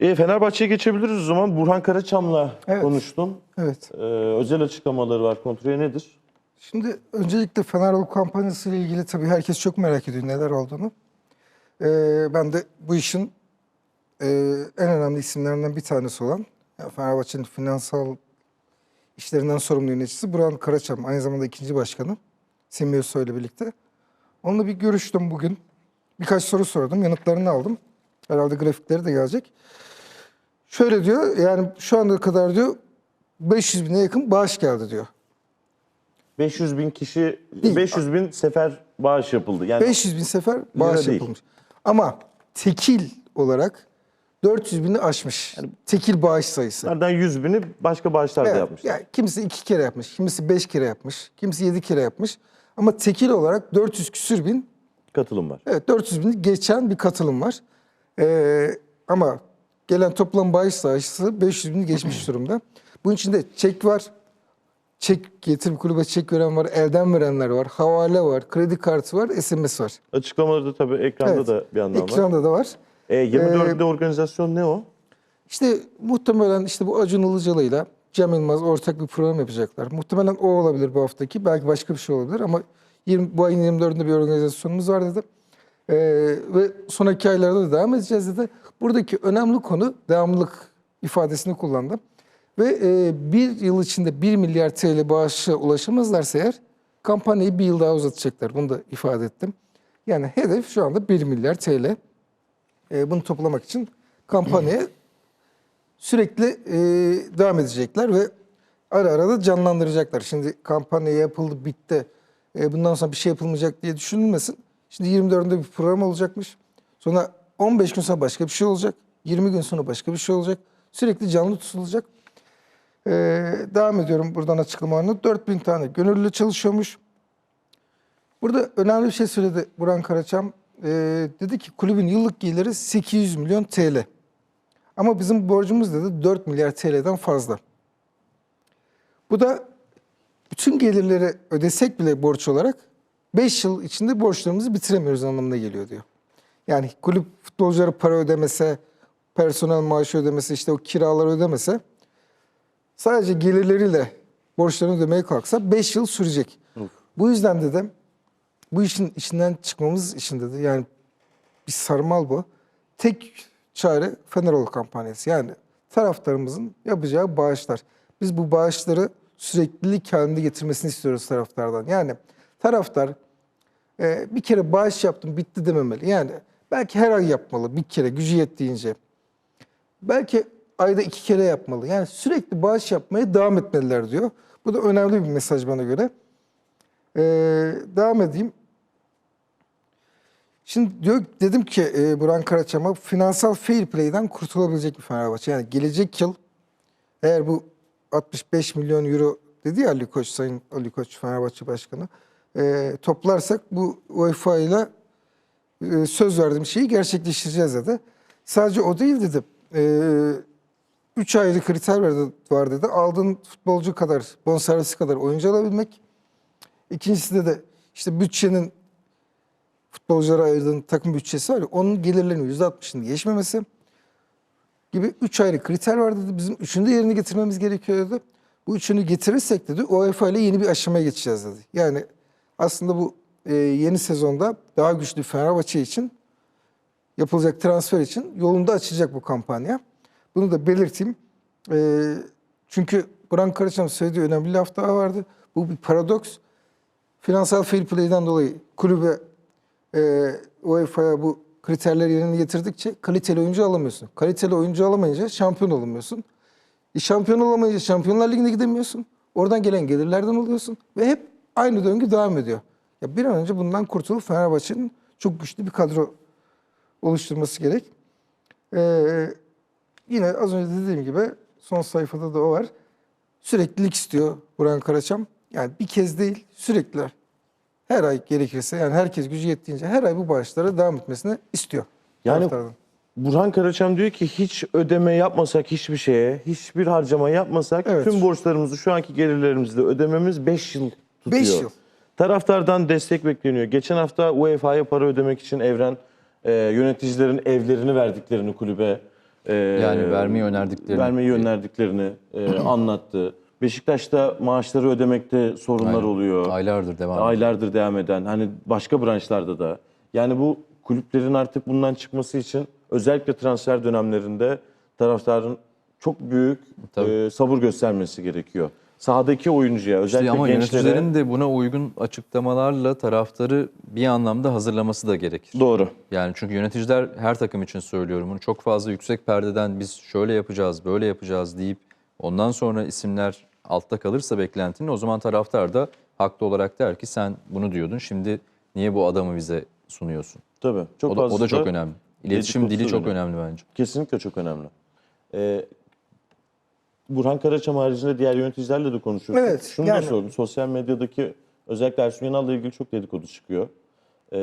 E, Fenerbahçe'ye geçebiliriz o zaman. Burhan Karaçam'la Evet. konuştun. Evet. Ee, özel açıklamaları var. Kontrolü nedir? Şimdi öncelikle Fenerbahçe kampanyası ile ilgili tabii herkes çok merak ediyor neler olduğunu. Ee, ben de bu işin e, en önemli isimlerinden bir tanesi olan yani Fenerbahçe'nin finansal işlerinden sorumlu yöneticisi Burhan Karaçam. Aynı zamanda ikinci başkanı Özsoy ile birlikte. Onunla bir görüştüm bugün. Birkaç soru sordum. Yanıtlarını aldım. Herhalde grafikleri de gelecek. Şöyle diyor yani şu ana kadar diyor 500 bine yakın bağış geldi diyor. 500 bin kişi, Değil. 500 bin sefer bağış yapıldı. Yani 500 bin sefer bağış değil. yapılmış. Ama tekil olarak 400 bini aşmış. tekil bağış sayısı. bunlardan 100 bini başka bağışlar da Evet, yapmışlar. yani kimisi iki kere yapmış, kimisi beş kere yapmış, kimisi yedi kere yapmış. Ama tekil olarak 400 küsür bin, Katılım var. evet 400 bini geçen bir katılım var. Ee, ama gelen toplam bağış sayısı 500 bini geçmiş durumda. Bunun içinde çek var, çek getirip kulübe çek veren var, elden verenler var, havale var, kredi kartı var, SMS var. Açıklamaları da tabii ekranda Evet, da bir yandan var. Ekranda da var. E, 24'de organizasyon ne o? İşte muhtemelen işte bu Acun Ilıcalı'yla Cem Yılmaz ortak bir program yapacaklar. Muhtemelen o olabilir bu haftaki. Belki başka bir şey olabilir ama 20, bu ayın 24'ünde bir organizasyonumuz var dedi. Ee, ve sonraki aylarda da devam edeceğiz dedi. Buradaki önemli konu devamlılık ifadesini kullandım. Ve e, bir yıl içinde 1 milyar TL bağışa ulaşamazlarsa eğer kampanyayı bir yıl daha uzatacaklar. Bunu da ifade ettim. Yani hedef şu anda 1 milyar TL. E, bunu toplamak için kampanyaya sürekli e, devam edecekler ve ara ara da canlandıracaklar. Şimdi kampanya yapıldı, bitti. E, bundan sonra bir şey yapılmayacak diye düşünülmesin. Şimdi 24'ünde bir program olacakmış. Sonra 15 gün sonra başka bir şey olacak. 20 gün sonra başka bir şey olacak. Sürekli canlı tutulacak. E, devam ediyorum buradan açıklamalarına. 4000 tane gönüllü çalışıyormuş. Burada önemli bir şey söyledi Burhan Karaçam. E, dedi ki kulübün yıllık geliri 800 milyon TL. Ama bizim borcumuz dedi 4 milyar TL'den fazla. Bu da bütün gelirleri ödesek bile borç olarak 5 yıl içinde borçlarımızı bitiremiyoruz anlamına geliyor diyor. Yani kulüp futbolcuları para ödemese, personel maaşı ödemese, işte o kiraları ödemese sadece gelirleriyle borçlarını ödemeye kalksa 5 yıl sürecek. Bu yüzden dedim bu işin içinden çıkmamız için dedi yani bir sarmal bu. Tek çare Feneroğlu kampanyası. Yani taraftarımızın yapacağı bağışlar. Biz bu bağışları süreklilik halinde getirmesini istiyoruz taraftardan. Yani taraftar e, bir kere bağış yaptım bitti dememeli. Yani belki her ay yapmalı bir kere gücü yettiğince. Belki ayda iki kere yapmalı. Yani sürekli bağış yapmaya devam etmeliler diyor. Bu da önemli bir mesaj bana göre. Ee, devam edeyim. Şimdi diyor dedim ki e, Burhan Karaçam'a finansal fair play'den kurtulabilecek bir Fenerbahçe. Yani gelecek yıl eğer bu 65 milyon euro dedi ya Ali Koç, Sayın Ali Koç Fenerbahçe Başkanı e, toplarsak bu UEFA ile e, söz verdiğim şeyi gerçekleştireceğiz dedi. Sadece o değil dedi. E, üç ayrı kriter var, dedi. Aldığın futbolcu kadar, bonservisi kadar oyuncu alabilmek. İkincisi de işte bütçenin futbolculara ayırdığın takım bütçesi var ya onun gelirlerinin %60'ını geçmemesi gibi üç ayrı kriter var dedi. Bizim üçünü de yerine getirmemiz gerekiyor. Bu üçünü getirirsek dedi UEFA ile yeni bir aşamaya geçeceğiz dedi. Yani aslında bu e, yeni sezonda daha güçlü Fenerbahçe için yapılacak transfer için yolunda açacak bu kampanya. Bunu da belirteyim. E, çünkü Buran Karaçam söylediği önemli laf daha vardı. Bu bir paradoks. Finansal fair play'den dolayı kulübe e, UEFA'ya bu kriterleri yerine getirdikçe kaliteli oyuncu alamıyorsun. Kaliteli oyuncu alamayınca şampiyon olamıyorsun. E, şampiyon olamayınca Şampiyonlar Ligi'ne gidemiyorsun. Oradan gelen gelirlerden oluyorsun. Ve hep aynı döngü devam ediyor. Ya bir an önce bundan kurtulup Fenerbahçe'nin çok güçlü bir kadro oluşturması gerek. Ee, yine az önce dediğim gibi son sayfada da o var. Süreklilik istiyor Burhan Karaçam. Yani bir kez değil sürekli her ay gerekirse yani herkes gücü yettiğince her ay bu bağışlara devam etmesini istiyor. Yani taraftardan. Burhan Karaçam diyor ki hiç ödeme yapmasak hiçbir şeye, hiçbir harcama yapmasak Evet. tüm borçlarımızı şu anki gelirlerimizle ödememiz 5 yıl tutuyor. Beş yıl. Taraftardan destek bekleniyor. Geçen hafta UEFA'ya para ödemek için Evren e, yöneticilerin evlerini verdiklerini kulübe e, Yani vermeyi önerdiklerini. vermeyi önerdiklerini e, anlattı. Beşiktaş'ta maaşları ödemekte sorunlar Aynen. oluyor. Aylardır devam ediyor. Aylardır devam eden hani başka branşlarda da. Yani bu kulüplerin artık bundan çıkması için özellikle transfer dönemlerinde taraftarın çok büyük Tabii. e, sabır göstermesi gerekiyor. Sahadaki oyuncuya İşte özellikle ama gençlere yöneticilerin de buna uygun açıklamalarla taraftarı bir anlamda hazırlaması da gerekir. doğru. Yani çünkü yöneticiler her takım için söylüyorum bunu çok fazla yüksek perdeden biz şöyle yapacağız, böyle yapacağız deyip ondan sonra isimler altta kalırsa beklentinin o zaman taraftar da haklı olarak der ki sen bunu diyordun şimdi niye bu adamı bize sunuyorsun? Tabii. Çok o, da, o da çok önemli. İletişim dili çok önemli. önemli bence. Kesinlikle çok önemli. Ee, Burhan Karaçam haricinde diğer yöneticilerle de konuşuyoruz. Evet, Şunu yani- da sordum. Sosyal medyadaki özellikle Ersun Yanal'la ilgili çok dedikodu çıkıyor. Ee,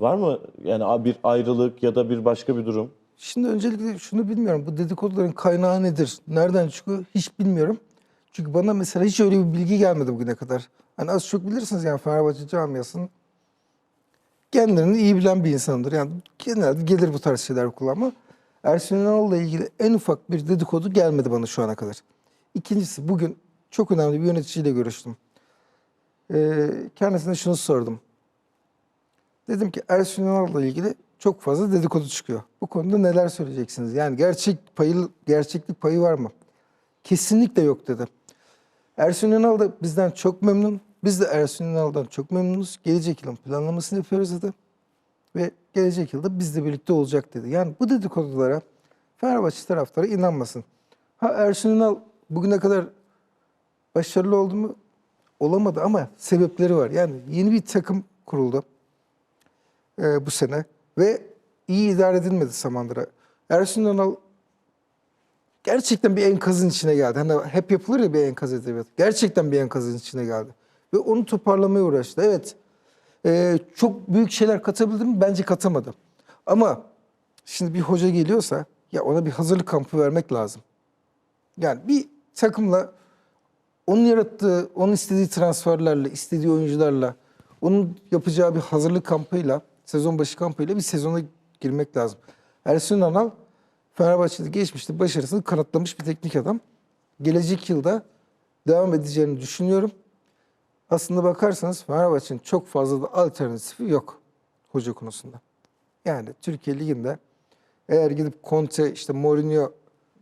var mı yani bir ayrılık ya da bir başka bir durum? Şimdi öncelikle şunu bilmiyorum. Bu dedikoduların kaynağı nedir? Nereden çıkıyor? Hiç bilmiyorum. Çünkü bana mesela hiç öyle bir bilgi gelmedi bugüne kadar. Hani az çok bilirsiniz yani Fenerbahçe camiasının kendilerini iyi bilen bir insandır. Yani genelde gelir bu tarz şeyler kullanma. Ersun Yanal'la ilgili en ufak bir dedikodu gelmedi bana şu ana kadar. İkincisi bugün çok önemli bir yöneticiyle görüştüm. Ee, kendisine şunu sordum. Dedim ki Ersun Yanal'la ilgili çok fazla dedikodu çıkıyor. Bu konuda neler söyleyeceksiniz? Yani gerçek payı, gerçeklik payı var mı? Kesinlikle yok dedi. Ersun Yanal da bizden çok memnun. Biz de Ersun Yanal'dan çok memnunuz. Gelecek yılın planlamasını yapıyoruz dedi. Ve gelecek yılda bizle birlikte olacak dedi. Yani bu dedikodulara Fenerbahçe taraftarı inanmasın. Ha Ersun Yanal bugüne kadar başarılı oldu mu? Olamadı ama sebepleri var. Yani yeni bir takım kuruldu e, bu sene ve iyi idare edilmedi Samandıra. Ersun Yanal gerçekten bir enkazın içine geldi. Hani hep yapılır ya bir enkaz edebiyatı. Gerçekten bir enkazın içine geldi. Ve onu toparlamaya uğraştı. Evet e, çok büyük şeyler katabildi mi? Bence katamadı. Ama şimdi bir hoca geliyorsa ya ona bir hazırlık kampı vermek lazım. Yani bir takımla onun yarattığı, onun istediği transferlerle, istediği oyuncularla, onun yapacağı bir hazırlık kampıyla, sezon başı kampıyla bir sezona girmek lazım. Ersun Yanal Fenerbahçe'de geçmişte başarısını kanıtlamış bir teknik adam. Gelecek yılda devam edeceğini düşünüyorum. Aslında bakarsanız Fenerbahçe'nin çok fazla da alternatifi yok hoca konusunda. Yani Türkiye Ligi'nde eğer gidip Conte, işte Mourinho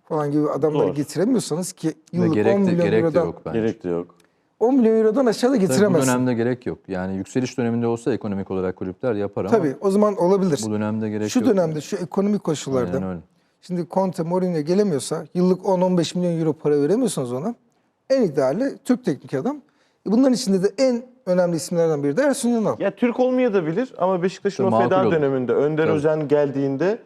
falan gibi adamları Doğru. getiremiyorsanız ki yıllık 10 gerek de, milyon gerek de Euro'dan yok bence. Gerek de yok. 10 milyon Euro'dan aşağıda Tabii bu getiremezsin. dönemde gerek yok. Yani yükseliş döneminde olsa ekonomik olarak kulüpler yapar ama Tabii o zaman olabilir. bu dönemde gerek Şu yok. dönemde şu ekonomik koşullarda Aynen öyle. şimdi Conte Mourinho gelemiyorsa yıllık 10-15 milyon euro para veremiyorsanız ona en ideali Türk teknik adam. E Bunların içinde de en önemli isimlerden biri de Ersun Yanal. Ya Türk olmayabilir ama Beşiktaş'ın o feda olur. döneminde Önder Tabii. Özen geldiğinde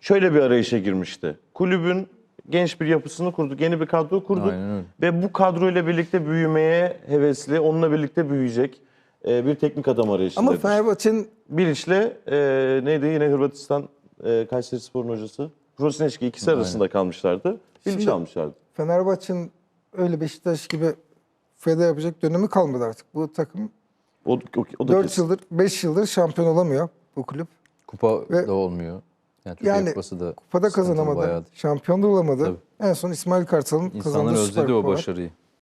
şöyle bir arayışa girmişti. Kulübün genç bir yapısını kurduk, yeni bir kadro kurduk ve bu kadroyla birlikte büyümeye hevesli, onunla birlikte büyüyecek e, bir teknik adam arayışında. Ama Fenerbahçe'nin Bilinç'le e, neydi yine Hırvatistan e, Kayseri Spor'un hocası? Prosineşki ikisi Aynen. arasında kalmışlardı. Bilinç Şimdi- almışlardı. Fenerbahçe'nin öyle Beşiktaş gibi feda yapacak dönemi kalmadı artık. Bu takım O, o, o da 4 kesin. yıldır 5 yıldır şampiyon olamıyor bu kulüp. Kupa Ve- da olmuyor. Yani Türkiye Yani Kupası da Kupada kazanamadı. Şampiyon da olamadı. Tabii. En son İsmail Kartal'ın İnsanlar kazandığı Süper özledi o başarıyı.